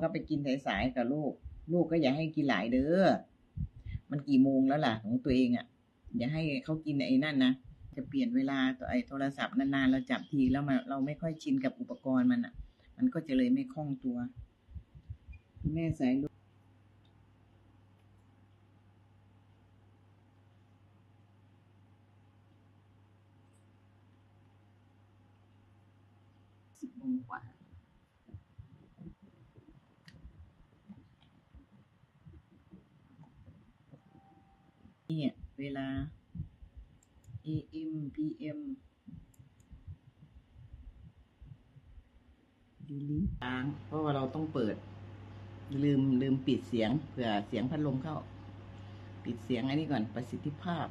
ก็ไปกินสายๆกับลูก ลูกก็อย่าให้กินหลายเด้อ มันกี่โมงแล้วล่ะของตัวเองอะ่ะ อย่าให้เขากินไอ้นั่นนะ จะเปลี่ยนเวลาตัวไอ้โทรศัพท์นานๆเราจับทีแล้วมาเราไม่ค่อยชินกับอุปกรณ์มันอะ่ะ มันก็จะเลยไม่คล่องตัว แม่สายลูกสิบโมงกว่า เนี่ยเวลา AM PM ดีลิค้างเพราะว่าเราต้องเปิด ลืมลืมปิดเสียงเผื่อเสียงพัดลมเข้า ปิดเสียงอันนี้ก่อนประสิทธิภาพ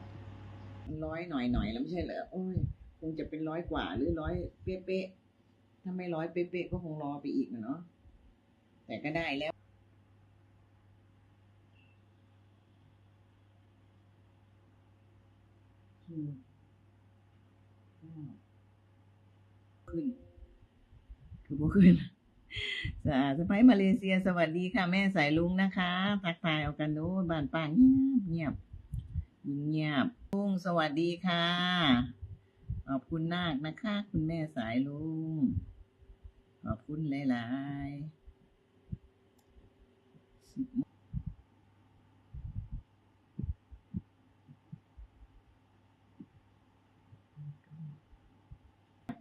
ร้อยหน่อยหน่อยแล้วไม่ใช่เหรอโอ้ยคงจะเป็นร้อยกว่าหรือร้อยเป๊ะๆถ้าไม่ร้อยเป๊ะๆก็คงรอไปอีกนะเนาะแต่ก็ได้แล้ว อืมอืม ขึ้นคือบ่ขึ้นสาสไปมาเลเซียสวัสดีค่ะ แม่สายลุงนะคะทักทายเอากันโน้บ้านป้าเงียบเงียบเงียบลุงสวัสดีค่ะขอบคุณนาคนะคะ คุณแม่สายลุงขอบคุณหลายๆ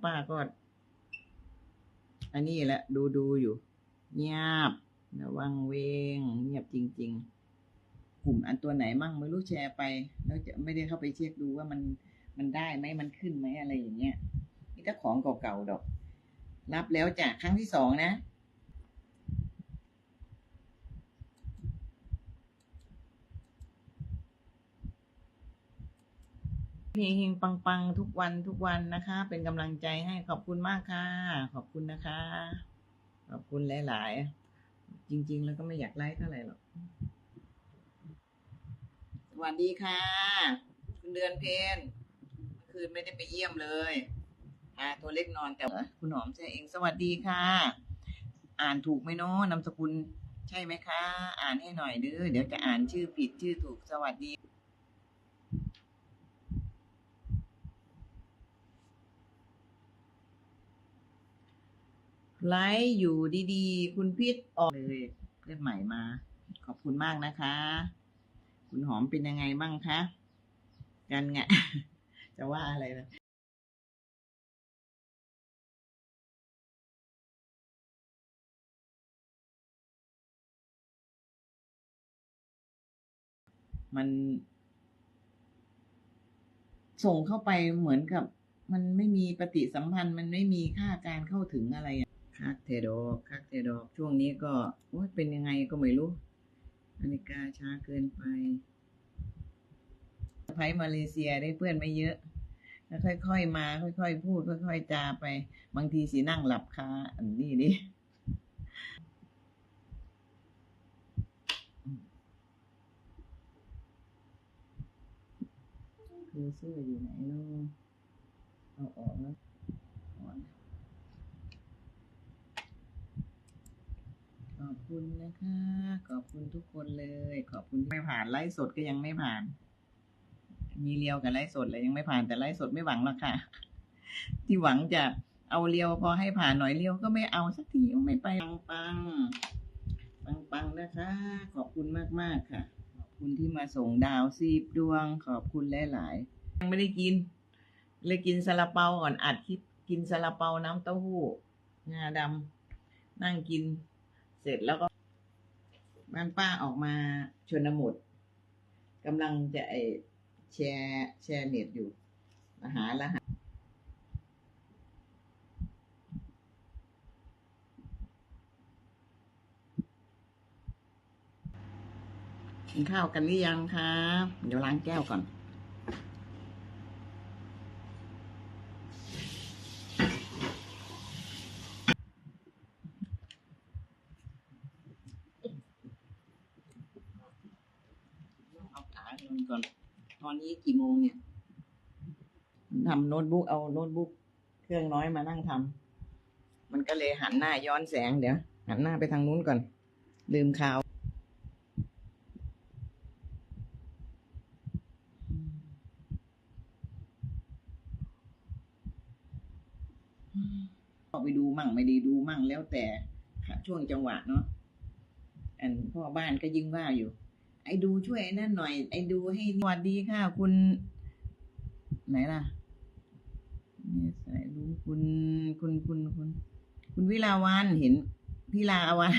ป้าก็อันนี้แหละ ดูดูอยู่เงียบระวังเวงเงียบจริง ๆ กลุ่มอันตัวไหนมั่งไม่รู้แชร์ไป แล้วจะไม่ได้เข้าไปเช็คดูว่ามันมันได้ไหมมันขึ้นไหมอะไรอย่างเงี้ยนี่ถ้าของเก่าๆดอก รับแล้วจากครั้งที่สองนะ เฮงๆปังๆทุกวันทุกวันนะคะ เป็นกำลังใจให้ขอบคุณมากค่ะ ขอบคุณนะคะ ขอบคุณหลาย ๆ จริง ๆ แล้วก็ไม่อยากไลฟ์เท่าไหร่หรอกสวัสดีค่ะ คุณเดือนเพนเมื่อคืนไม่ได้ไปเยี่ยมเลยอ่าตัวเล็กนอนแต่คุณหอมใช่เองสวัสดีค่ะ อ่านถูกไหมเนาะนามสกุลใช่ไหมคะ อ่านให้หน่อยเด้อเดี๋ยวจะอ่านชื่อผิดชื่อถูกสวัสดี ไลฟ์อยู่ดีๆ คุณพิษออกเลยเพื่อนใหม่มา ขอบคุณมากนะคะ คุณหอมเป็นยังไงบ้างคะกันไงจะว่าอะไรนะมันส่งเข้าไปเหมือนกับ มันไม่มีปฏิสัมพันธ์ มันไม่มีค่าการเข้าถึงอะไร คักเทดอกคักเทดอก ช่วงนี้ก็โอ้ยเป็นยังไงก็ไม่รู้นาฬิกาช้าเกินไปไพมาเลเซียได้เพื่อนไม่เยอะแล้วค่อยๆมา ค่อยๆพูด ค่อยๆจาไป บางทีสินั่งหลับคาอันนี้ดิคือเสื้ออยู่ไหนเนาะเอาออกแล้วถอน ข อบคุณนะคะ ขอบคุณทุกคนเลย ขอบคุณไม่ผ่านไลฟ์สดก็ยังไม่ผ่าน มีเรียวกับไลฟ์สดเลยยังไม่ผ่านแต่ไลฟ์สดไม่หวังหรอกค่ะ ที่หวังจะเอาเรียวพอให้ผ่านหน่อยเรียวก็ไม่เอาสักทีไม่ไปปังปังปังปังนะคะ ขอบคุณมากมากค่ะ ขอบคุณที่มาส่งดาวซีบดวง ขอบคุณหลายๆยังไม่ได้กิน เลยกินซาลาเปาก่อนอัดคลิปกินซาลาเปาน้ำเต้าหู้งาดำนั่งกิน เสร็จแล้วก็ บ้านป้าออกมาชนบทกำลังจะไอแชร์แชร์เน็ตอยู่มาหารหัสกินข้าวกันหรือยังคะเดี๋ยวล้างแก้วก่อน เอาขาลง ก่อน ตอนนี้กี่โมงเนี่ยทำโน้ตบุ๊กเอาโน้ตบุ๊กเครื่องน้อยมานั่งทำมันก็เลยหันหน้าย้อนแสงเดี๋ยวหันหน้าไปทางนู้นก่อน ลืมข่าวออกไปดูมั่งไม่ได้ดูมั่งแล้วแต่ค่ะช่วงจังหวะเนาะอันพ่อบ้านก็ยิ่งว่าอยู่ ไอ้ดูช่วยไอ้นั่นหน่อย ไอ้ดูให้สวัสดีค่ะ คุณ ไหนล่ะเนี่ยสายรู้คุณคุณคุณคุณ คุณวิลาวันเห็นพี่ลาวัน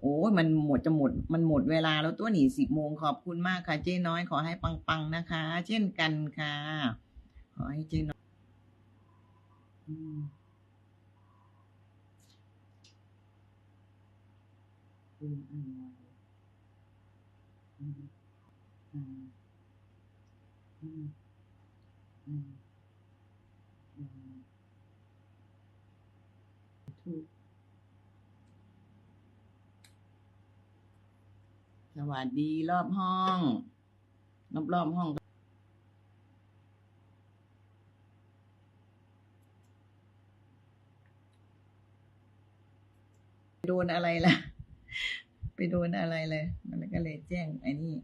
โอ้ยมันหมดจะหมด มันหมดเวลาแล้วตัวหนีสิบโมงขอบคุณมากค่ะ เจ๊น้อยขอให้ปัง ๆ นะคะ เช่นกันค่ะ อให้เจนอยคุอืมอืมอืมอืมสวัสดีรอบห้องรอบรอบห้อง โดนอะไรล่ะ ไปโดนอะไรเลยมันก็เลยแจ้งไอ้นี่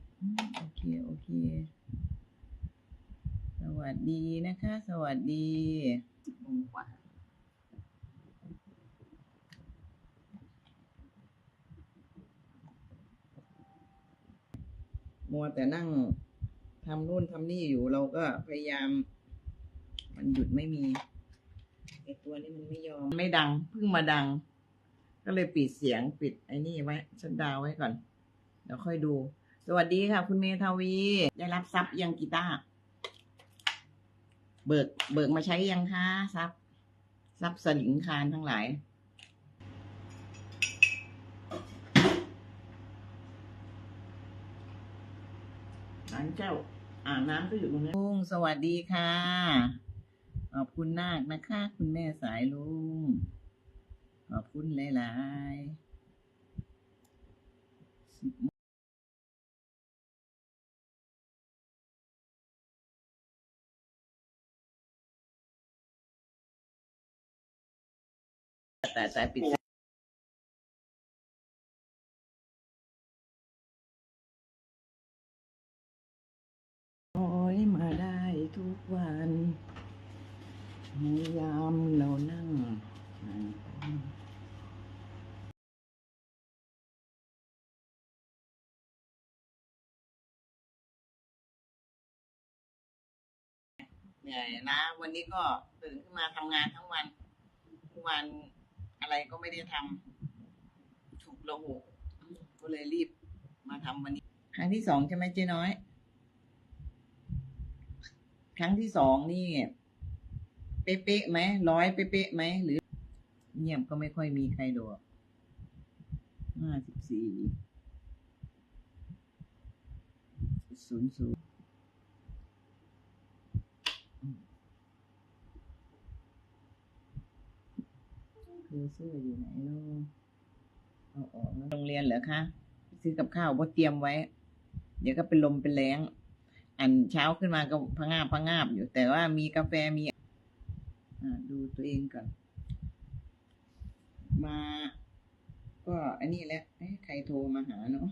โอเคโอเค สวัสดีนะคะ สวัสดีโมงกว่ามัวแต่นั่งทำนู่นทำนี่อยู่เราก็พยายาม มันหยุดไม่มีไอตัวนี้มันไม่ยอม ไม่ดัง เพิ่งมาดัง ก็เลยปิดเสียงปิดไอ้นี่ไว้ชันดาวไว้ก่อน เดี๋ยวค่อยดู สวัสดีค่ะ คุณเมทาวี ได้รับซับยังกีตาร์เบิก เบิกมาใช้ยังคะซับซับสลิงคานทั้งหลายร้านเจ้าอ่างน้ำก็อยู่ตรงนี้ลุงสวัสดีค่ะ ขอบคุณนาคนะคะ คุณแม่สายลุง ขอบคุณหลายๆแต่แต่ปิดโอ้ยมาได้ทุกวันในยามเรานั่ง เหนื่อยนะ วันนี้ก็ตื่นขึ้นมาทำงานทั้งวันทุกวันอะไรก็ไม่ได้ทำถูกระหกก็เลยรีบมาทำวันนี้ ครั้งที่สองใช่ไหมเจ๊น้อย ครั้งที่สองนี่ เป๊ะๆไหมร้อยเป๊ะๆไหมหรือ เงียบก็ไม่ค่อยมีใครดูห้าสิบสี่ศูนย์ศูนย์ เสื้ออยู่ไหนเนาะเอาออกโรงเรียนเหรอคะซื้อกับข้าวว่าเตรียมไว้ เดี๋ยวก็เป็นลมเป็นแรงอันเช้าขึ้นมาก็พงาบพงาบอยู่แต่ว่ามีกาแฟมีอ่าดูตัวเองก่อน มา ก็อันนี้แหละเอ๊ะใครโทรมาหาเนาะ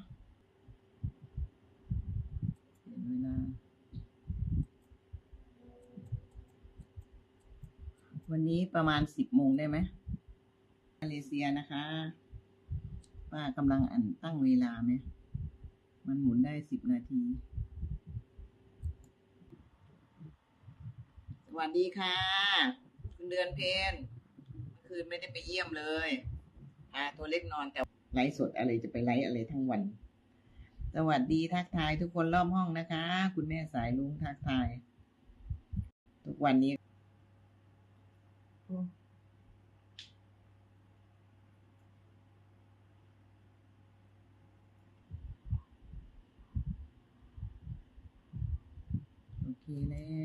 เห็นเวลาวันนี้ประมาณสิบโมงได้ไหม เลเซียนะคะป้ากำลังอันตั้งเวลาไหมมันหมุนได้สิบนาที สวัสดีค่ะ คุณเดือนเพนเมื่อคืนไม่ได้ไปเยี่ยมเลยอ่าตัวเล็กนอนแต่ไลฟ์สดอะไรจะไปไลฟ์อะไรทั้งวัน สวัสดีทักทายทุกคนรอบห้องนะคะ คุณแม่สายลุงทักทาย ทุกวันนี้ Amen.